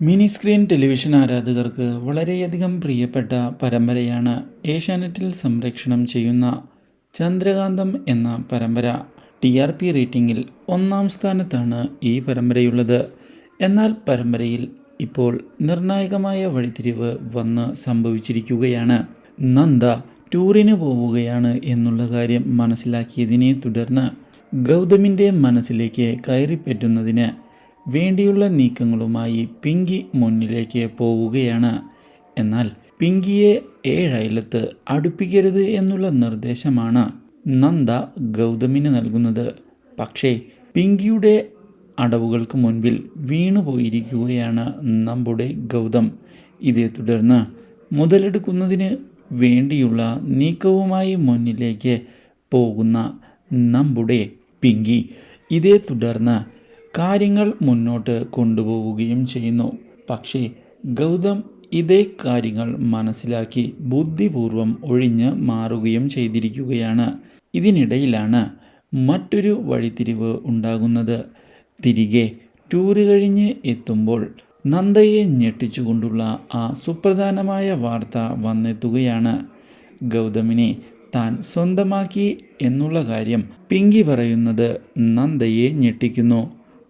Mini screen television ആരാധകർക്ക് വളരെയധികം പ്രിയപ്പെട്ട പരമ്പരയാണ് ഏഷ്യാനെറ്റിൽ സംരക്ഷണം ചെയ്യുന്ന ചന്ദ്രകാന്തം എന്ന പരമ്പര. ടി ആർ പി റേറ്റിംഗിൽ ഒന്നാം സ്ഥാനത്താണ് ഈ പരമ്പരയുള്ളത്. എന്നാൽ പരമ്പരയിൽ ഇപ്പോൾ നിർണായകമായ വഴിത്തിരിവ് വന്ന് സംഭവിച്ചിരിക്കുകയാണ്. നന്ദ ടൂറിന് പോവുകയാണ് എന്നുള്ള കാര്യം മനസ്സിലാക്കിയതിനെ തുടർന്ന് ഗൗതമിന്റെ മനസ്സിലേക്ക് കയറിപ്പറ്റുന്നതിന് വേണ്ടിയുള്ള നീക്കങ്ങളുമായി പിങ്കി മുന്നിലേക്ക് പോവുകയാണ്. എന്നാൽ പിങ്കിയെ ഏഴയലത്ത് അടുപ്പിക്കരുത് എന്നുള്ള നിർദ്ദേശമാണ് നന്ദ ഗൗതമിന് നൽകുന്നത്. പക്ഷേ പിങ്കിയുടെ അടവുകൾക്ക് മുൻപിൽ വീണുപോയിരിക്കുകയാണ് നമ്മുടെ ഗൗതം. ഇതേ തുടർന്ന് മുതലെടുക്കുന്നതിന് വേണ്ടിയുള്ള നീക്കവുമായി മുന്നിലേക്ക് പോകുന്ന നമ്മുടെ പിങ്കി. ഇതേ തുടർന്ന് കാര്യങ്ങൾ മുന്നോട്ട് കൊണ്ടുപോവുകയും ചെയ്യുന്നു. പക്ഷേ ഗൗതം ഇതേ കാര്യങ്ങൾ മനസ്സിലാക്കി ബുദ്ധിപൂർവം ഒഴിഞ്ഞ് മാറുകയും ചെയ്തിരിക്കുകയാണ്. ഇതിനിടയിലാണ് മറ്റൊരു വഴിത്തിരിവ് ഉണ്ടാകുന്നത്. തിരികെ ടൂറ് കഴിഞ്ഞ് എത്തുമ്പോൾ നന്ദയെ ഞെട്ടിച്ചുകൊണ്ടുള്ള ആ സുപ്രധാനമായ വാർത്ത വന്നെത്തുകയാണ്. ഗൗതമിനെ താൻ സ്വന്തമാക്കി എന്നുള്ള കാര്യം പിങ്കി പറയുന്നത് നന്ദയെ ഞെട്ടിക്കുന്നു.